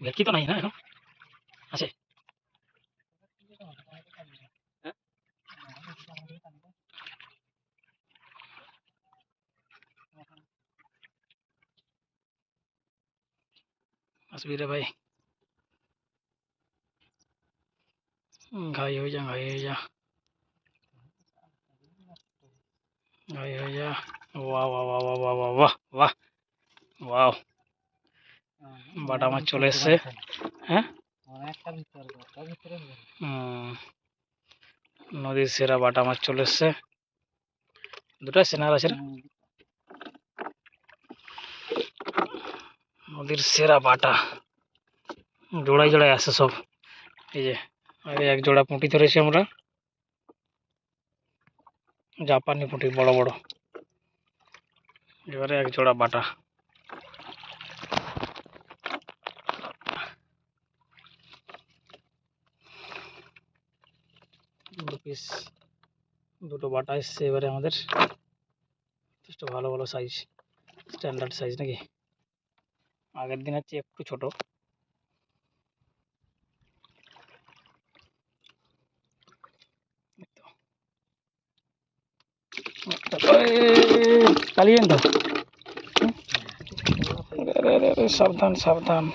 ভেটকি তো নাই না এখন আছে হ্যাঁ? আসবি রে ভাই ঘাই হয়ে যা ঘাই হয়ে যা ঘাই হয়ে যা বাহ বাহ বাহ বাহ বাহ বাহ বাহ বাহ বাহ বাটা মাছ চলে এসছে হ্যাঁ অনেকটা ভিতরে তার ভিতরে হুম। নদীর সেরা বাটা মাছ চলে এসছে দুটা সেনার আছে না? নদীর সেরা বাটা জোড়ায় জোড়ায় আছে সব এই যে আগে এক জোড়া পুঁটি ধরেছি আমরা জাপানি পুঁটি বড় বড় এবারে এক জোড়া বাটা পিস দুটো বাটা এসছে এবারে আমাদের। যথেষ্ট ভালো ভালো সাইজ স্ট্যান্ডার্ড সাইজ নাকি? আগের দিন হচ্ছে একটু ছোট। পালিয়েন তো। সাবধান সাবধান।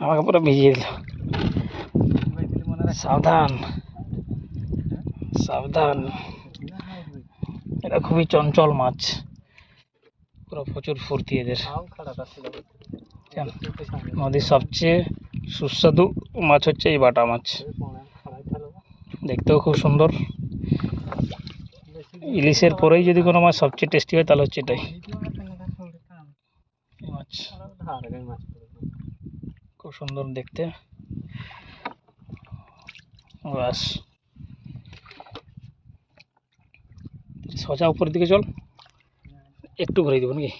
আমাকে পুরো ভিজিয়ে দিল। সাবধান। সাবধান। এটা খুবই চঞ্চল মাছ। পুরো প্রচুর ফুর্তি এদের। নদীর সবচেয়ে সুস্বাদু মাছ হচ্ছে এই বাটা মাছ। দেখতেও খুব সুন্দর। ইলিশের পরেই যদি কোনো মাছ সবচেয়ে টেস্টি হয়, তাহলে হচ্ছে এটাই। খুব সুন্দর দেখতে। বাস। সোজা উপরের দিকে চল। একটু ঘুরে দেবো নাকি?